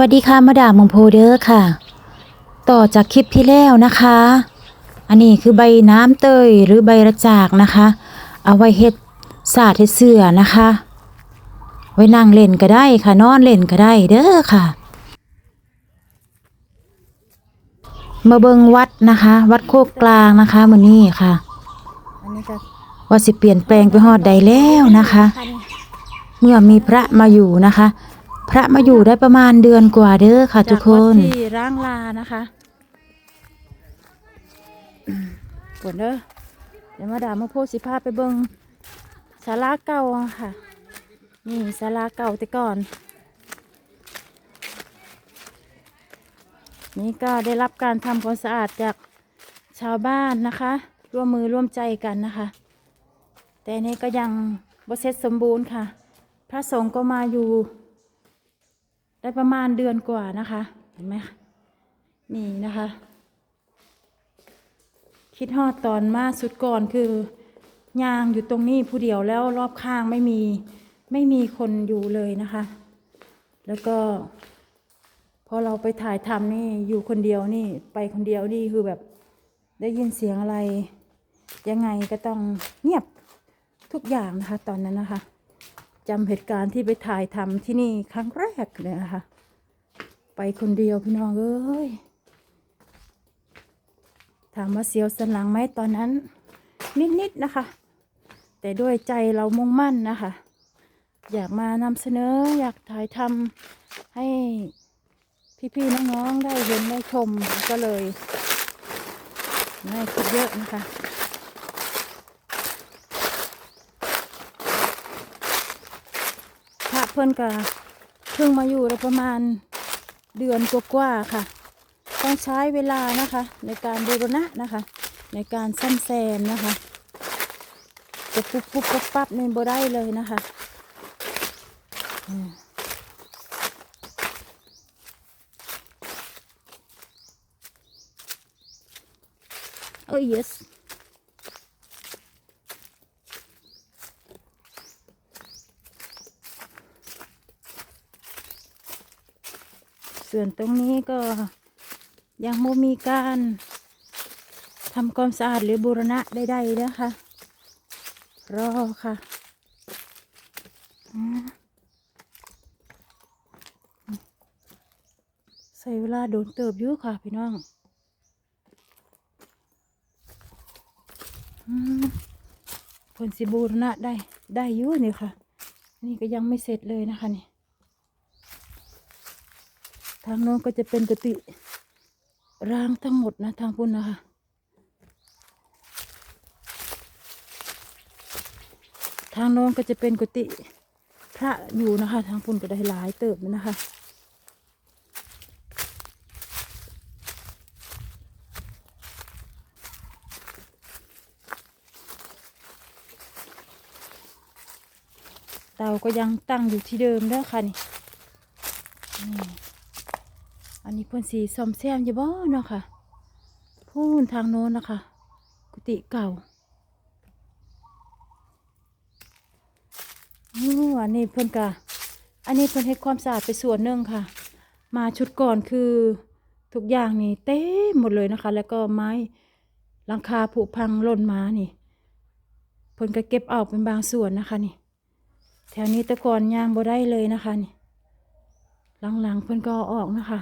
วัสดีค่ะมาดามมงโพเดอร์ค่ะ ต่อจากคลิปที่แล้วนะคะ อันนี้คือใบน้ำเตยหรือใบระจากนะคะ เอาไว้เฮ็ดสาดเฮ็ดเสื้อนะคะ ไว้นั่งเล่นก็ได้ค่ะนอนเล่นก็ได้เด้อค่ะ มาเบิงวัดนะคะ วัดโคกกลางนะคะมื้อนี้ค่ะอันนี้ก็ว่าสิเปลี่ยนแปลงไปฮอดใดแล้วนะคะ เมื่อมีพระมาอยู่นะคะ พระมาอยู่ได้ประมาณเดือนกว่าเด้อค่ะ ทุกคนจากวัดที่ร่างลานะคะปวดเด้อเดี๋ยวมาดามาโพสิภาพไปเบิงศาลาเก่าค่ะ นี่ศาลาเก่าแต่ก่อน นี่ก็ได้รับการทำความสะอาดจากชาวบ้านนะคะ ร่วมมือร่วมใจกันนะคะ แต่นี่ก็ยังบ่เสร็จสมบูรณ์ค่ะ พระสงฆ์ก็มาอยู่ ได้ประมาณเดือนกว่านะคะ เห็นไหมนี่นะคะ คิดฮอดตอนมาสุดก่อนคือยางอยู่ตรงนี้ผู้เดียวแล้วรอบข้างไม่มีไม่มีคนอยู่เลยนะคะ แล้วก็พอเราไปถ่ายทำนี่อยู่คนเดียวนี่ไปคนเดียวนี่คือแบบได้ยินเสียงอะไร ยังไงก็ต้องเงียบทุกอย่างนะคะ ตอนนั้นนะคะ จำเหตุการณ์ที่ไปถ่ายทำที่นี่ครั้งแรกเลยนะคะ ไปคนเดียวพี่น้องเอ้ยถามว่าเสียวสันหลังไหมตอนนั้น นิดๆนะคะ แต่ด้วยใจเรามุ่งมั่นนะคะ อยากมานำเสนออยากถ่ายทำให้พี่ๆน้องๆได้เห็นได้ชมก็เลยไม่คิดเยอะนะคะ พระ เพื่อนก็เพิ่งมาอยู่ได้ประมาณเดือนกว่าๆค่ะ ต้องใช้เวลานะคะ ในการบูรณะนะคะ ในการซ่อมแซมนะคะจะปุ๊บปุ๊บปั๊บปั๊บนี่บ่ได้เลยนะคะอืม Oh yes. ส่วนตรงนี้ก็ยังไม่มีการทำความสะอาดหรือบูรณะใดๆนะคะ รอค่ะใส่เวลาโดนเติบอยู่ค่ะพี่น้องอืมผลสิบูรณะได้ได้อยู่นี่ค่ะ นี่ก็ยังไม่เสร็จเลยนะคะนี่ ทางโน้นก็จะเป็นกุฏิร้างทั้งหมดนะทางพุ่นนะคะทางโน้นก็จะเป็นกุฏิพระอยู่นะคะ ทางพุ่นก็ได้หลายเติบนะคะเตาก็ยังตั้งอยู่ที่เดิมเด้อค่ะนี่อันนี้เพ่นสีซ่อมแซมอยู่บ่เนาะค่ะ พูนทางโน้นนะคะ กุฏิเก่าอู้อันนี้เพิ่นกะอันนี้เพิ่นให้ความสะอาดไปส่วนหนึ่งค่ะ มาชุดก่อนคือทุกอย่างนี่เต็มหมดเลยนะคะ แล้วก็ไม้หลังคาผุพังล่นมานี่เพิ่นก็เก็บออกเป็นบางส่วนนะคะนี่ แถวนี้ต่ก่อนยางบ่ได้เลยนะคะนี่หลังๆเพิ่นก็ออกนะคะ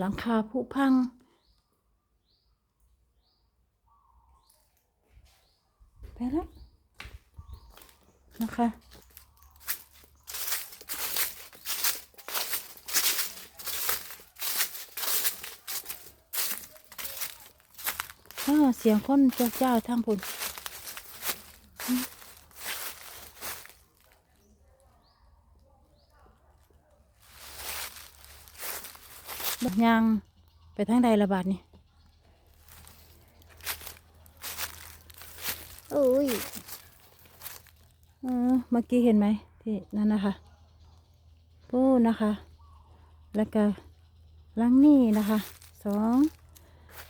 หลังคาผุพัง ไปแล้วนะคะเสียงคนเจ้าเจ้าทางผล บักยางไปทางใดระบาดนี่โอ้ยเออเมื่อกี้เห็นไหมที่นั่นนะคะปูนะคะ แล้วก็หลังนี่นะคะสอง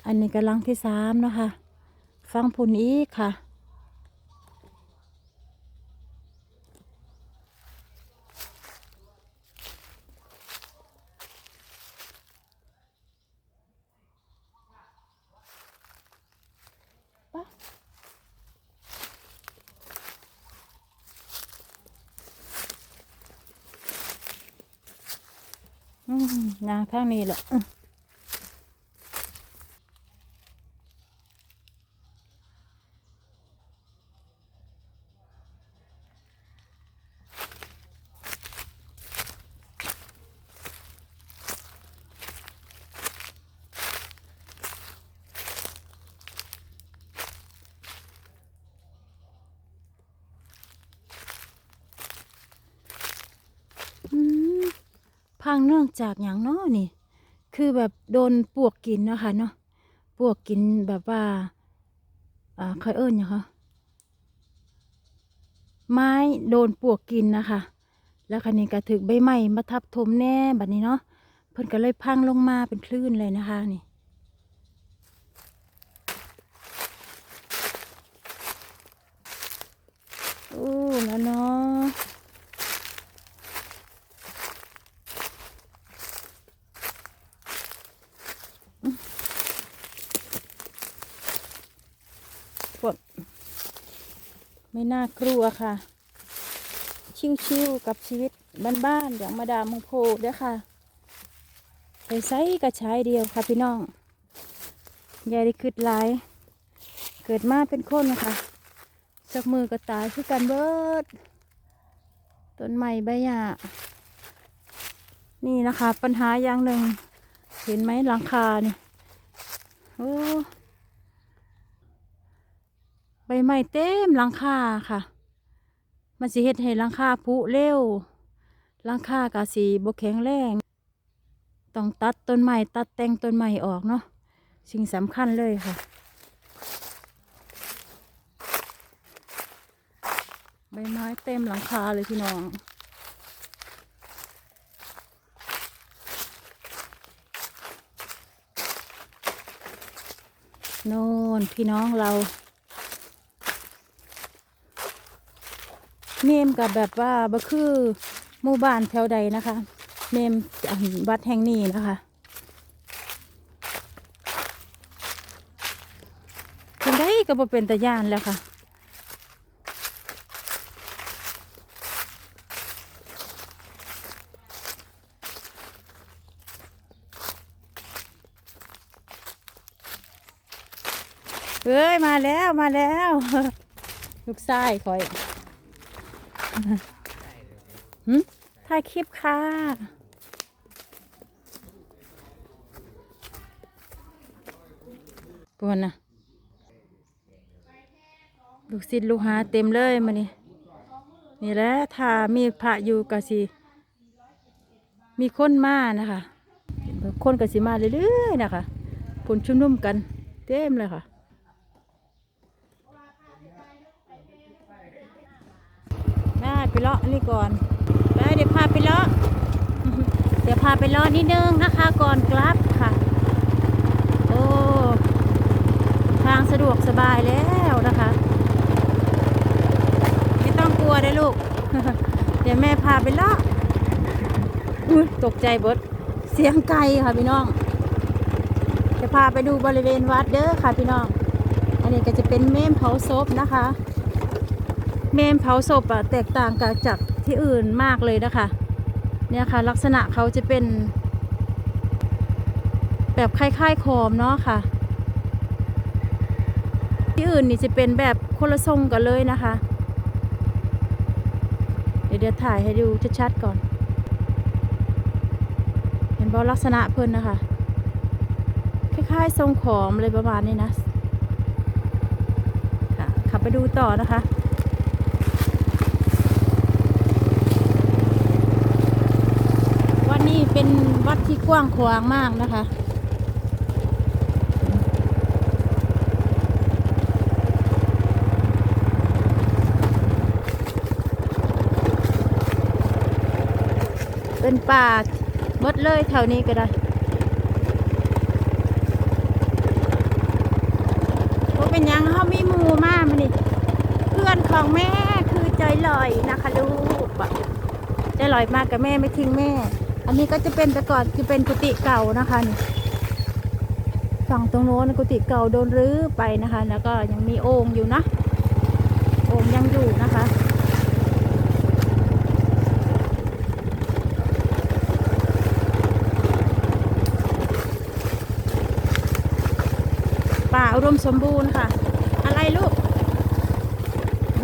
อันนี้กำลังที่สามเนาะคะ ฟังผุนอีกค่ะ นางทางนี้แหละอื้ออืมพังเนื่อง จากอย่างน้อนี่ คือแบบโดนปวกกินเนาะคะเนาะปวกกินแบบว่าอ่าเคยเอิ้นหยังคะไม้โดนปวกกินนะคะ แล้วคันนี้ก็ถึกใบไม้มาทับถมแน่แบัดนี้เนาะเพิ่นก็เลยพังลงมาเป็นคลื่นเลยนะคะนี่โอ้แล้วเนาะ ไม่น่ากลัวค่ะ ชิวๆกับชีวิตบ้านๆอย่างมาดามมงโพเด้อค่ะไปไซกระชายเดียวค่ะพี่น้องยายได้คืดหลายเกิดมาเป็นคนนะคะสักมือก็ตายคือกันเบิดต้นใหม่ใบหญ้านี่นะคะ ปัญหาอย่างหนึ่งเห็นไหมหลังคาเนี่ยโอ้ ใบไม้เต็มหลังคาค่ะ มันสิเฮ็ดให้หลังคาผุเร็วหลังคากะสีบกแข็งแรงต้องตัดต้นไม้ตัดแต่งต้นไม้ออกเนาะสิ่งสำคัญเลยค่ะ ใบไม้เต็มหลังคาเลยพี่น้องโน่นพี่น้องเรา เนมกับแบบว่าบ่คือหมู่บ้านแถวใดนะคะเนมวัดแห่งนี้นะคะเป็นได้ก็บ่เป็นตะย่านแล้วค่ะเฮ้ย มาแล้วมาแล้ว ลูกชายคอย หึถ่ายคลิปค่ะ ปวนนะลูกศิษย์ลูกหาเต็มเลยมานี่นี่แหละถ้ามีพระอยู่กะสิมีคนมานะคะ คนกะสิมาเรื่อยๆนะคะผลชุมนุมกัน เต็มเลยค่ะ ไปเลาะนี่ก่อนได้เดี๋ยวพาไปเลาะเดี๋ยวพาไปเลาะนิดนึงนะคะก่อนกลับค่ะ โอ้ทางสะดวกสบายแล้วนะคะไม่ต้องกลัวนะลูก เดี๋ยวแม่พาไปเลาะตกใจเบดเสียงไกลค่ะพี่น้อง จะพาไปดูบริเวณวัดเด้อค่ะพี่น้อง อันนี้ก็จะเป็นเมมเผาศพนะคะ เมนเผาศพอะแตกต่างกับจากที่อื่นมากเลยนะคะ เนี่ยค่ะ ลักษณะเขาจะเป็น แบบคล้ายๆโคมเนาะค่ะ ที่อื่นนี่จะเป็นแบบคนละทรงกันเลยนะคะ เดี๋ยวเดี๋ยวถ่ายให้ดูชัดๆก่อน เห็นบอลักษณะเพิ่นนะคะ คล้ายๆทรงขอมเลยประมาณนี้นะ ค่ะขับไปดูต่อนะคะ วัดนี้ เป็นวัดที่กว้างขวางมากนะคะ เป็นป่าหมดเลยแถวนี้ก็ได้เป็นยังเขามีมูมามานี่เพื่อนของแม่คือใจลอยนะคะลูกใจลอยมากกับแม่ไม่ทิ้งแม่ นนี้ก็จะเป็นแต่ก่อนคือเป็นกุฏิเก่านะคะนี่ฝั่งตรงโน้นกุฏิเก่าโดนรื้อไปนะคะ แล้วก็ยังมีโอ่งอยู่นะโอ่งยังอยู่นะคะป่าอุดมสมบูรณ์ค่ะ อะไรลูก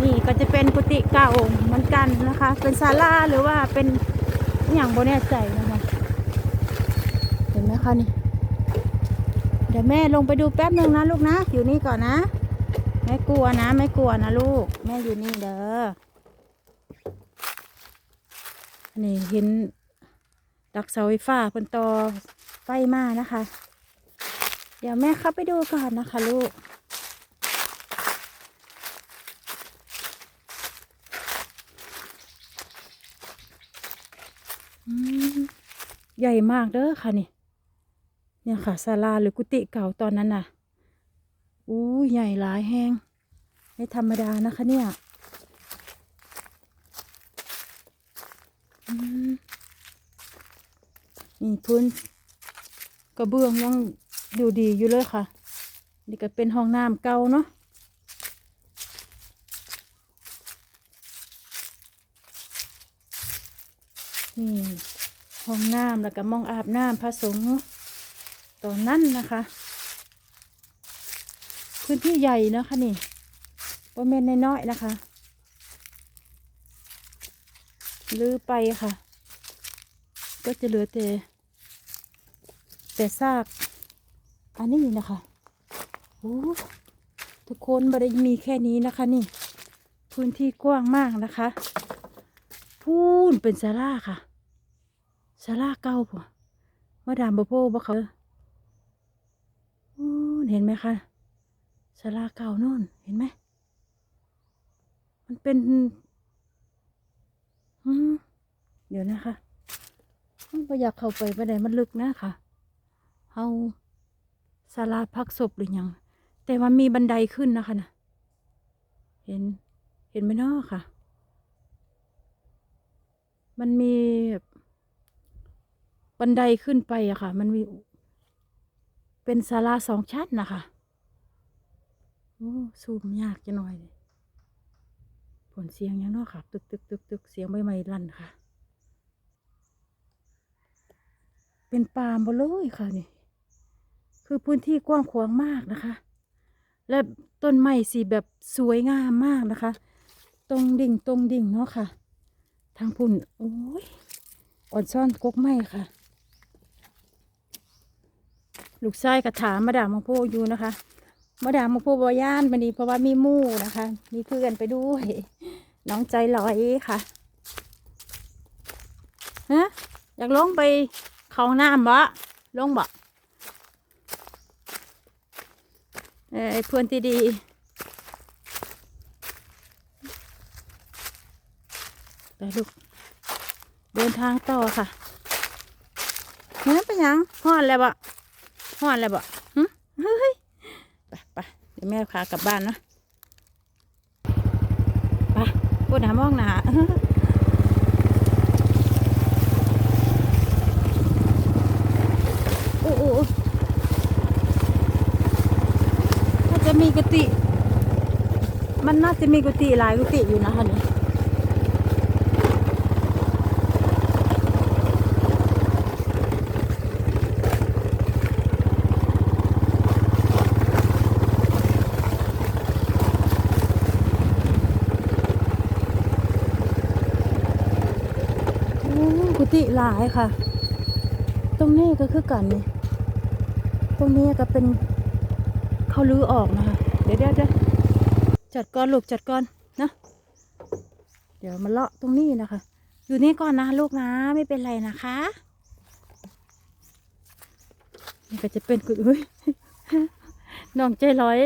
นี่ก็จะเป็นกุฏิเก่าเหมือนกันนะคะ เป็นศาลาหรือว่าเป็น อย่างโบแน่ใจนะคะเห็นไหมคะนี่ เดี๋ยวแม่ลงไปดูแป๊บหนึ่งนะลูกนะ อยู่นี่ก่อนนะ ไม่กลัวนะ ไม่กลัวนะลูก แม่อยู่นี่เด้อ นี่เห็นดักเสาไฟฟ้าบนต่อไฟมานะคะ เดี๋ยวแม่เข้าไปดูก่อนนะคะลูก ใหญ่มากเด้อค่ะนี่ เนี่ยค่ะศาลาหรือกุฏิเก่าตอนนั้นน่ะอู้ใหญ่หลายแห้งไม่ธรรมดานะคะเนี่ยนี่พื้นกระเบื้องยังดูดีอยู่เลยค่ะ นี่ก็เป็นห้องน้ำเก่าเนาะนี่ห้ องน้ำแล้วก็มองอาบน้ำพระสงฆ์ตอนนั้นนะคะ พื้นที่ใหญ่นะคะนี่ประเมนน้อยๆนะคะลือไปค่ะ ก็จะเหลือแต่แต่ซาก อันนี้นะคะโอ้ทุกคนไม่ได้มีแค่นี้นะคะนี่ พื้นที่กว้างมากนะคะ พูนเป็นศาลาค่ะาลาเก่าปะมาดามบโพบ่เขาเห็นไหมคะศาลาเก่าโน่นเห็นไหม มันเป็นเดี๋ยวนะคะไม่อยากเข้าไปไปไหนมันลึกนะคะเฮาศาลาพักศพหรือยัง แต่ว่ามีบันไดขึ้นนะคะนะเห็น เห็นไหมเนาะค่ะ มันมีแบันไดขึ้นไปอะค่ะ มันมี เป็นศาลาสองชั้นนะคะโอ้ซูมยากจะหน่อยเลยผลเสียงยังเนาะค่ะ ตึกตึกตึกตึกเสียงใบไม้ลั่นค่ะ เป็นป่าหมดเลยค่ะนี่คือพื้นที่กว้างขวางมากนะคะ และต้นไม้สีแบบสวยงามมากนะคะ ตรงดิ่งตรงดิ่งเนาะค่ะ ทางพุ่นโอ้ยอ่อนซ่อนกกไม้ค่ะ ลูกชายกระถามมาดามมาโพอยู่นะคะมาดามมาโพบอย่านวันนี้เพราะว่ามีมู่นะคะ มีเพื่อนไปด้วย น้องใจลอยค่ะฮะอยากลงไปเขาน้ำบ่ลงบ่เออไอ้เพื่อนที่ดีไปลูกเดินทางต่อค่ะเฮ้ยเป็นยังห่อนแล้วบ่ ห่อนแล้วบ่หึเฮ้ยไปไปเดี๋ยวแม่พากลับบ้านนะไปพูดหามองหนาโอ้โอ้ถ้าจะมีกุฏิมันน่าจะมีกุฏิหลายกุฏิอยู่นะคะนี่อ้ิหลายค่ะ ตรงนี้ก็คือกันนี่ตรงนี้ก็เป็นเขาลื้อออกนะคะ เดี๋ยวเดี๋ยวเดี๋ยวจัดก่อนลูกจัดก่อนนะเดี๋ยวมาเลาะตรงนี้นะคะ อยู่นี่ก่อนนะลูกนะไม่เป็นไรนะคะนี่ก็จะเป็นกุอุ้ยน้องใจร้อย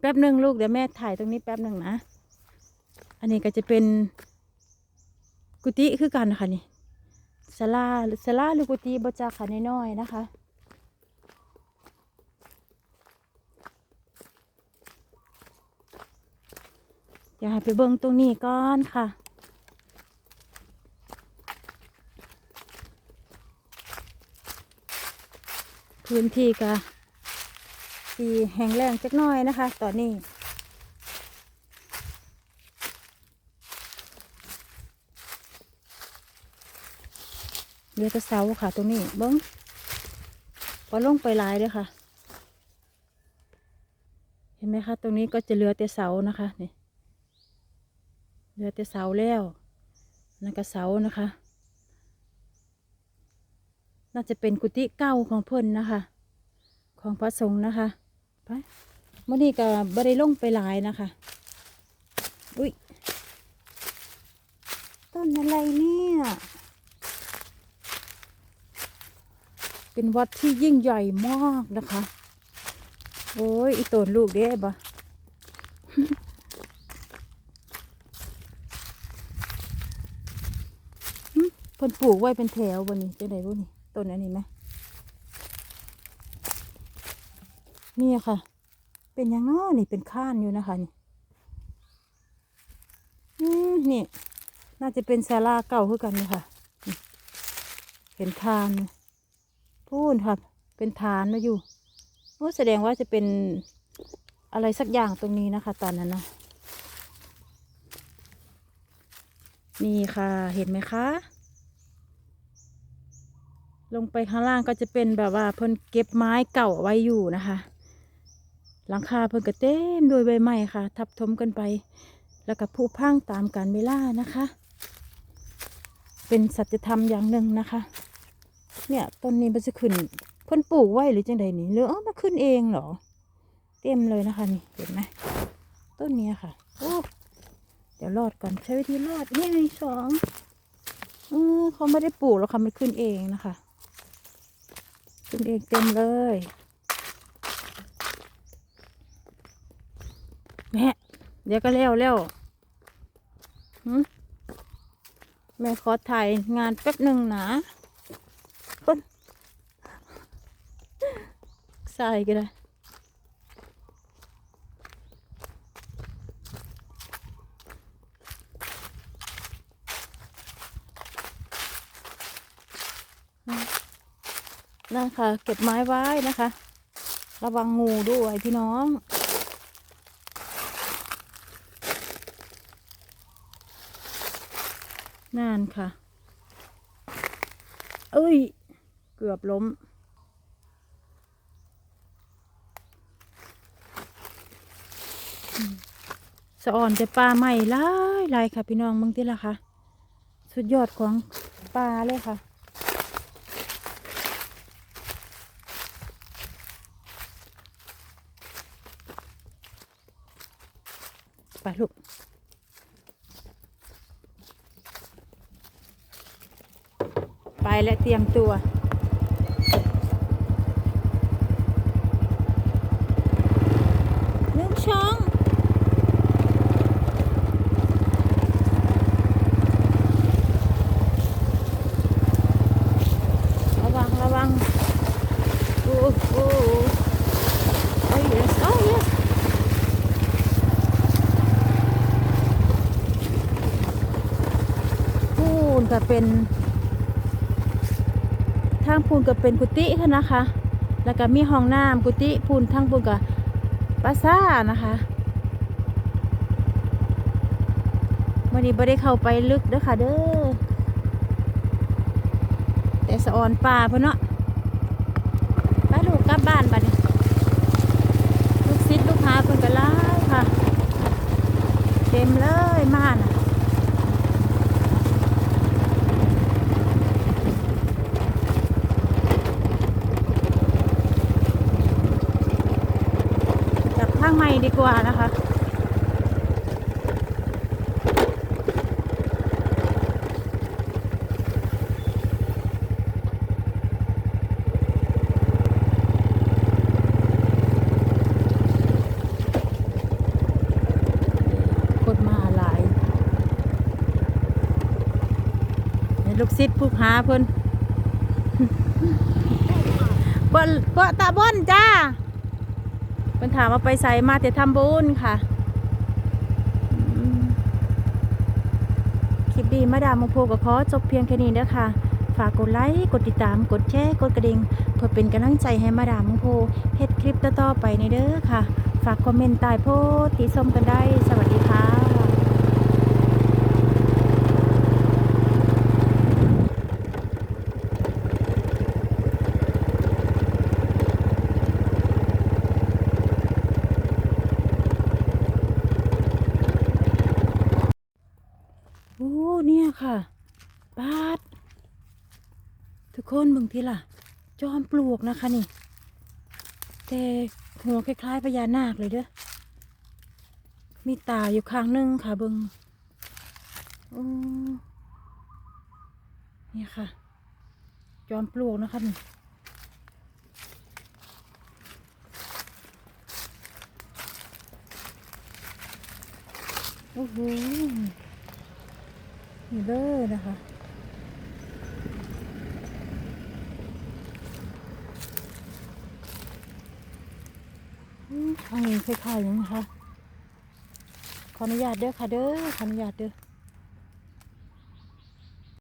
แป๊บหนึ่งลูกเดี๋ยวแม่ถ่ายตรงนี้แป๊บหนึ่งนะ อันนี้ก็จะเป็นกุฏิคือกันนะคะนี่ สลาสลาลูกอกุฏิบจากค่น้อยๆนะคะอยวใไปเบิ่งตรงนี้ก่อนค่ะพื้นที่ก็ที่แห้งแรงจักน้อยนะคะ ตอนนี้ เหลือแต่เสาค่ะ ตรงนี้เบิ้งพอลงไปลายเลยค่ะ เห็นไหมคะ ตรงนี้ก็จะเหลือแต่เสานะคะนี่เหลือแต่เสาแล้วนั่นก็เสานะคะ น่าจะเป็นกุฏิเก่าของเพิ่นนะคะ ของพระสงฆ์นะคะไปเมื่อนี้ก็บได้ลงไปลายนะคะอุ้ยต้นอะไรเนี่ย เป็นวัดที่ยิ่งใหญ่มากนะคะ โอ้ยอีตนลูกเด้บะหึเพิ่นปลูกไว้เป็นแถวบนนี้จะไหนบนนี้ต้นอันนี้ไหมนี่ค่ะ เป็นยังง้อนี่เป็นข้านอยู่นะคะนี่อืมนี่ น่าจะเป็นศาลาเก่าคือกันนี่ค่ะเห็นคานอยู่ พูนครับ เป็นฐานมาอยู่โอ้แสดงว่าจะเป็นอะไรสักอย่างตรงนี้นะคะ ตอนนั้นนะนี่ค่ะ เห็นไหมคะ ลงไปข้างล่างก็จะเป็นแบบว่าเพิ่นเก็บไม้เก่าเอาไว้อยู่นะคะ หลังคาเพิ่นก็เต็มด้วยใบไม้ค่ะ ทับถมกันไป แล้วก็ผุพังตามการเวลานะคะ เป็นสัจธรรมอย่างหนึ่งนะคะ เนี่ยต้นนี้มันจะขึ้นเพิ่นปลูกไว้หรือจังใดนี่หรืออ๋อมาขึ้นเองเหรอ เต็มเลยนะคะนี่เห็นไหมต้นนี้ค่ะโอ้เดี๋ยวรอดก่อนใช้วิธีรอดนี่ไงสองเออเขาไม่ได้ปลูกหรอกค่ะมันขึ้นเองนะคะ ขึ้นเองเต็มเลยแม่เดี๋ยวก็แล้วแล้วหึแม่ขอถ่ายงานแป๊บหนึ่งนะ คน ใส่ก็ได้ นั่นค่ะ เก็บไม้ไว้นะคะ ระวังงูด้วยพี่น้องนั่นค่ะ เอ้ย เกือบล้ม สะอ่อนแต่ปลาใหม่ลายลายค่ะพี่น้องมึงที่ละค่ะ สุดยอดของปลาเลยค่ะ ไปลูกไปและเตรียมตัว หนึ่งช่อง ระวัง ระวัง โอ้โอ้โอ้ yes oh yes พูน ก็เป็นทางพูนก็เป็นกุฏิค่ะนะคะ แล้วก็มีห้องน้ำกุฏิพูนทางพูนก็ปราสานะคะวันนี้บ่ได้เข้าไปลึกเด้อค่ะเด้อแต่สะออนป่าเพิ่นเนาะไปลูกกลับบ้านบัดนี้ลูกศิษย์ลูกหาเพิ่นก็หลายค่ะ เต็มเลยมาน่ะ จับข้างใน ดีกว่านะคะ คนมาหลายลูกศิษย์ผู้หาเพิ่นเปิ้นเปิ้นตาบ้นจ้า คนถามเอาไปใส่มาแต่ทำบุญค่ะ คลิปดีมาดามมงโพกับขอจบเพียงแค่นี้นะคะ ฝากกดไลค์ กดติดตาม กดแชร์ กดกระดิ่งเพื่อเป็นกำลังใจให้มาดามมงโพเฮ็ดคลิปต่อๆไปในเด้อค่ะ ฝากคอมเมนต์ใต้โพสติชมกันได้ สวัสดีค่ะ กคนเบิ่ล่ะ จอมปลวกนะคะนี่ แต่หัวคล้ายๆพญานาคเลยเด้อ มีตาอยู่ข้างหนึงค่ะเบิงโอ้เนี่ค่ะ จอมปลวกนะคะนี่โอ้โหนี่เลยนะคะ อืมอันนี้คล้ายๆอย่างนี้ค่ะขออนุญาตเด้อค่ะเด้อขออนุญาตเด้อ